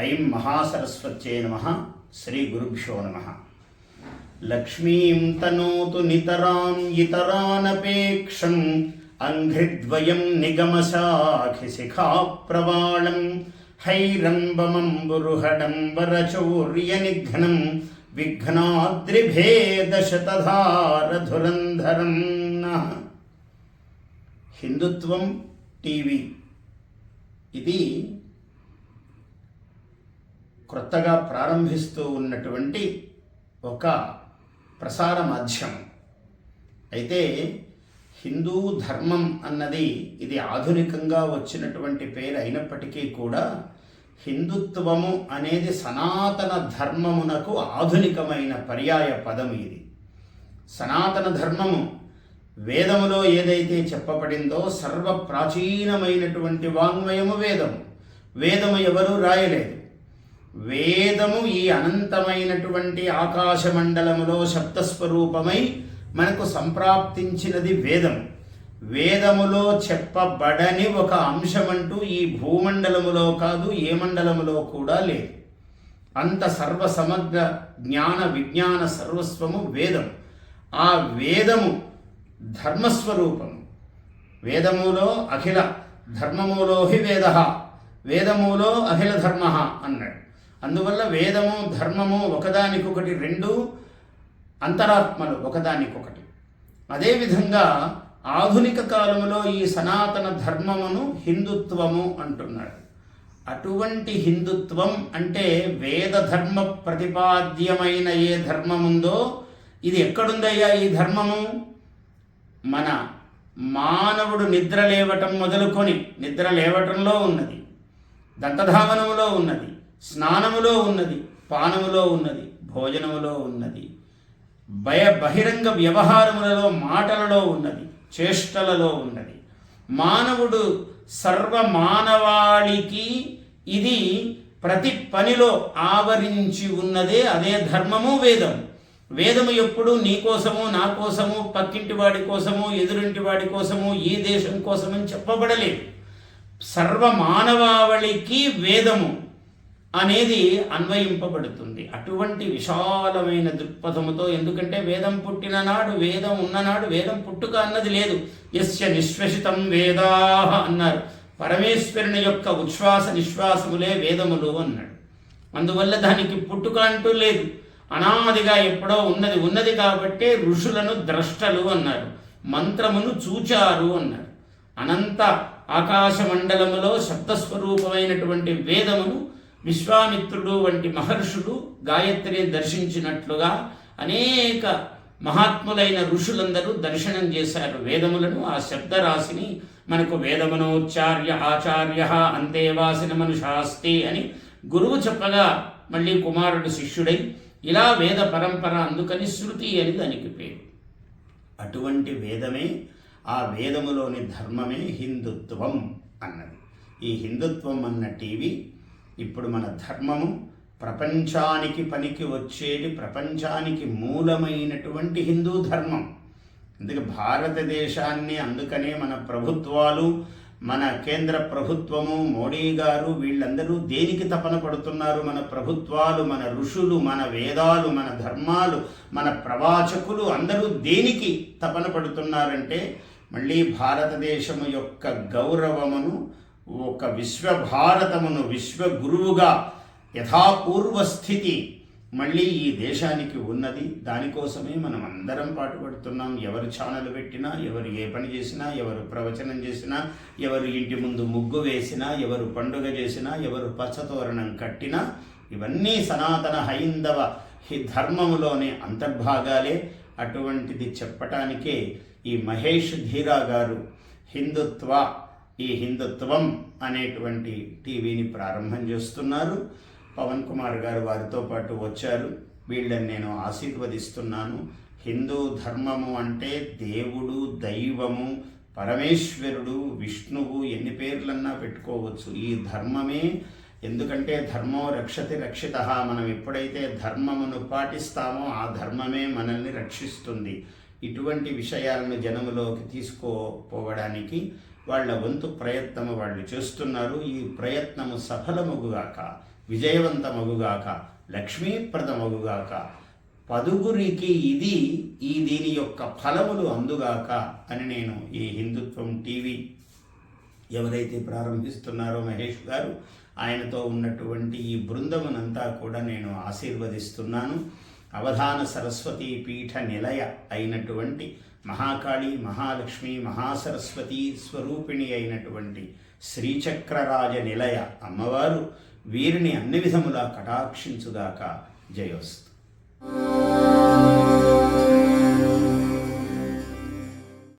ఐం మహాసరస్వత్యై నమ శ్రీ గురుభ్యో నమ. లక్ష్మీం తనోతు నితరాం ఇతరానపేక్షం అంఘ్రిద్వయం నిగమశాఖిశిఖా ప్రవాళం హైరంబమంబురుహడం వరచౌర్యనిఘ్నం విఘ్నాద్రిభేదశతధారధురంధరం. నః హిందుత్వం టీవీ. ఇది క్రొత్తగా ప్రారంభిస్తూ ఉన్నటువంటి ఒక ప్రసార మాధ్యమం. అయితే హిందూ ధర్మం అన్నది ఇది ఆధునికంగా వచ్చినటువంటి పేరు అయినప్పటికీ కూడా హిందుత్వము అనేది సనాతన ధర్మమునకు ఆధునికమైన పర్యాయ పదం ఇది. సనాతన ధర్మము వేదములో ఏదైతే చెప్పబడిందో సర్వ ప్రాచీనమైనటువంటి వాంగ్మయము వేదము. వేదము ఎవరూ రాయలేదు. వేదము ఈ అనంతమైనటువంటి ఆకాశమండలములో శబ్దస్వరూపమై మనకు సంప్రాప్తించినది వేదం వేదములో చెప్పబడని ఒక అంశమంటూ ఈ భూమండలములో కాదు ఏ మండలములో కూడా లేదు. అంత సర్వ సమగ్ర జ్ఞాన విజ్ఞాన సర్వస్వము వేదం ఆ వేదము ధర్మస్వరూపము. వేదములో అఖిల ధర్మములో హి వేద వేదములో అఖిల ధర్మ అన్నాడు. అందువల్ల వేదము ధర్మము ఒకదానికొకటి రెండు అంతరాత్మలు ఒకదానికొకటి. అదేవిధంగా ఆధునిక కాలంలో ఈ సనాతన ధర్మమును హిందుత్వము అంటున్నాడు. అటువంటి హిందుత్వం అంటే వేద ధర్మ ప్రతిపాద్యమైన ఏ ధర్మముందో ఇది ఎక్కడుందయ్యా ఈ ధర్మము? మన మానవుడు నిద్ర లేవటం మొదలుకొని నిద్ర లేవటంలో ఉన్నది దంతధావనంలో ఉన్నది స్నానములో ఉన్నది పానములో ఉన్నది భోజనములో ఉన్నది భయ బహిరంగ వ్యవహారములలో మాటలలో ఉన్నది చేష్టలలో ఉన్నది. మానవుడు సర్వ మానవాళికి ఇది ప్రతి పనిలో ఆవరించి ఉన్నదే అదే ధర్మము వేదం. వేదము ఎప్పుడు నీ కోసము నా కోసము పక్కింటి వాడి కోసము ఎదురింటి వాడి కోసము ఈ దేశం కోసమని చెప్పబడలేదు. సర్వ మానవావళికి వేదము. అనేది అన్వయింపబడుతుంది. అటువంటి విశాలమైన దృక్పథముతో ఎందుకంటే వేదం పుట్టిన నాడు వేదం ఉన్ననాడు వేదం పుట్టుక అన్నది లేదు. ఎస్య నిశ్వసితం వేదా అన్నారు. పరమేశ్వరుని యొక్క ఉచ్ఛ్వాస నిశ్వాసములే వేదములు అన్నాడు. అందువల్ల దానికి పుట్టుక అంటూ లేదు. అనాదిగా ఎప్పుడో ఉన్నది ఉన్నది కాబట్టే ఋషులను ద్రష్టలు అన్నారు. మంత్రమును చూచారు అన్నారు. అనంత ఆకాశ మండలములో శబ్దస్వరూపమైనటువంటి వేదమును విశ్వామిత్రుడు వంటి మహర్షులు గాయత్రి దర్శించినట్లుగా అనేక మహాత్ములైన ఋషులందరూ దర్శనం చేశారు వేదములను. ఆ శబ్దరాశిని మనకు వేదమనోచ్చార్య ఆచార్య అంతేవాసిన మనుషాస్తి అని గురువు చెప్పగా మళ్ళీ కుమారుడు శిష్యుడై ఇలా వేద పరంపర అందుకని శృతి అని దానికి పేరు. అటువంటి వేదమే ఆ వేదములోని ధర్మమే హిందుత్వం అన్నది. ఈ హిందుత్వం అన్న టీవీ ఇప్పుడు మన ధర్మము ప్రపంచానికి పనికి వచ్చేది ప్రపంచానికి మూలమైనటువంటి హిందూ ధర్మం. అందుకే భారతదేశాన్ని అందుకనే మన ప్రభుత్వాలు మన కేంద్ర ప్రభుత్వము మోడీ గారు వీళ్ళందరూ దేనికి తపన పడుతున్నారు? మన ప్రభుత్వాలు మన ఋషులు మన వేదాలు మన ధర్మాలు మన ప్రవాచకులు అందరూ దేనికి తపన పడుతున్నారంటే మళ్ళీ భారతదేశము యొక్క గౌరవమును ఒక విశ్వభారతమును విశ్వగురువుగా యథాపూర్వ స్థితి మళ్ళీ ఈ దేశానికి ఉన్నది. దానికోసమే మనం అందరం పాటుపడుతున్నాం. ఎవరు ఛానల్ పెట్టినా ఎవరు ఏ పని చేసినా ఎవరు ప్రవచనం చేసినా ఎవరు ఇంటి ముందు ముగ్గు వేసినా ఎవరు పండుగ చేసినా ఎవరు పచ్చతోరణం కట్టినా ఇవన్నీ సనాతన హైందవ హి ధర్మములోని అంతర్భాగాలే. అటువంటిది చెప్పటానికే ఈ మహేష్ ధీరా గారు హిందుత్వ ఈ హిందుత్వం అనేటువంటి టీవీని ప్రారంభం చేస్తున్నారు. పవన్ కుమార్ గారు వారితో పాటు వచ్చారు. వీళ్ళని నేను ఆశీర్వదిస్తున్నాను. హిందూ ధర్మము అంటే దేవుడు దైవము పరమేశ్వరుడు విష్ణువు ఎన్ని పేర్లన్నా పెట్టుకోవచ్చు. ఈ ధర్మమే. ఎందుకంటే ధర్మం రక్షతి రక్షిత. మనం ఎప్పుడైతే ధర్మమును పాటిస్తామో ఆ ధర్మమే మనల్ని రక్షిస్తుంది. ఇటువంటి విషయాలను జనములోకి తీసుకోపోవడానికి వాళ్ళ వంతు ప్రయత్నము వాళ్ళు చేస్తున్నారు. ఈ ప్రయత్నము సఫలమగుగాక విజయవంతమగుగాక లక్ష్మీప్రదమగుగాక పదుగురికి ఇది ఈ దీని యొక్క ఫలములు అందుగాక అని నేను ఈ హిందుత్వం టీవీ ఎవరైతే ప్రారంభిస్తున్నారో మహేష్ గారు ఆయనతో ఉన్నటువంటి ఈ బృందమునంతా కూడా నేను ఆశీర్వదిస్తున్నాను. అవధాన సరస్వతి పీఠ నిలయ అయినటువంటి మహాకాళి మహాలక్ష్మి మహాసరస్వతి స్వరూపిణి అయినటువంటి శ్రీచక్రరాజ నిలయ అమ్మవారు వీరిని అన్ని విధములా కటాక్షించుగాక జయోస్తు.